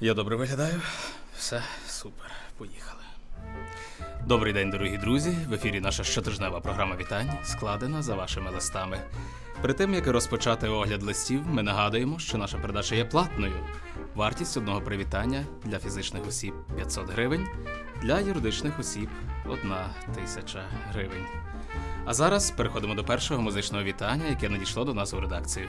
Я добре виглядаю. Все, супер. Поїхали. Добрий день, дорогі друзі. В ефірі наша щотижнева програма вітань, складена за вашими листами. Перед тим як розпочати огляд листів, ми нагадуємо, що наша передача є платною. Вартість одного привітання для фізичних осіб 500 гривень, для юридичних осіб 1 тисяча гривень. А зараз переходимо до першого музичного вітання, яке надійшло до нас у редакцію.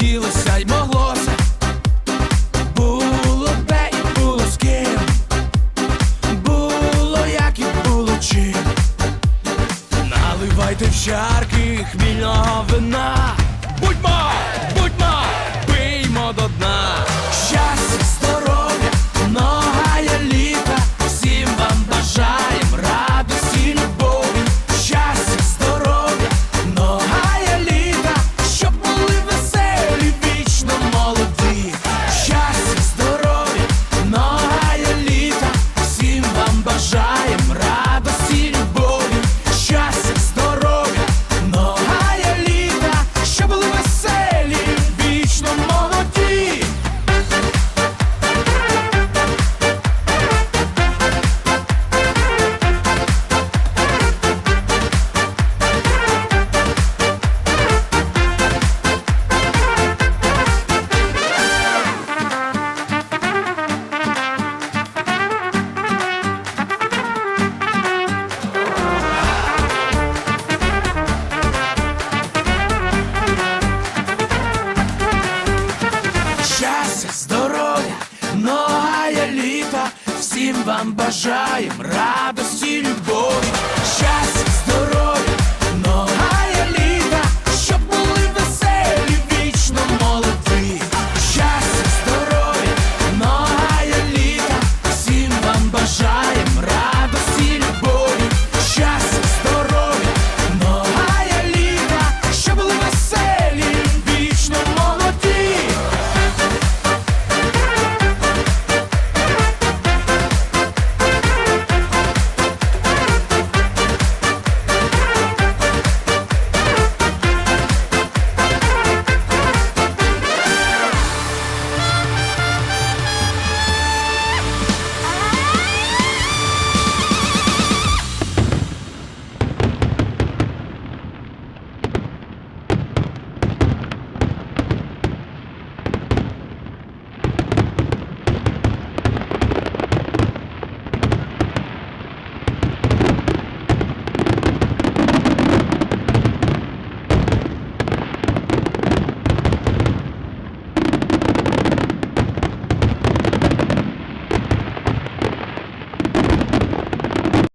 хотілося й моглося, було де і було з ким, було як і було чим. Наливайте в чарки хмільного вина. Будьмо, вам бажаємо радості, любові, щастя, здоров'я.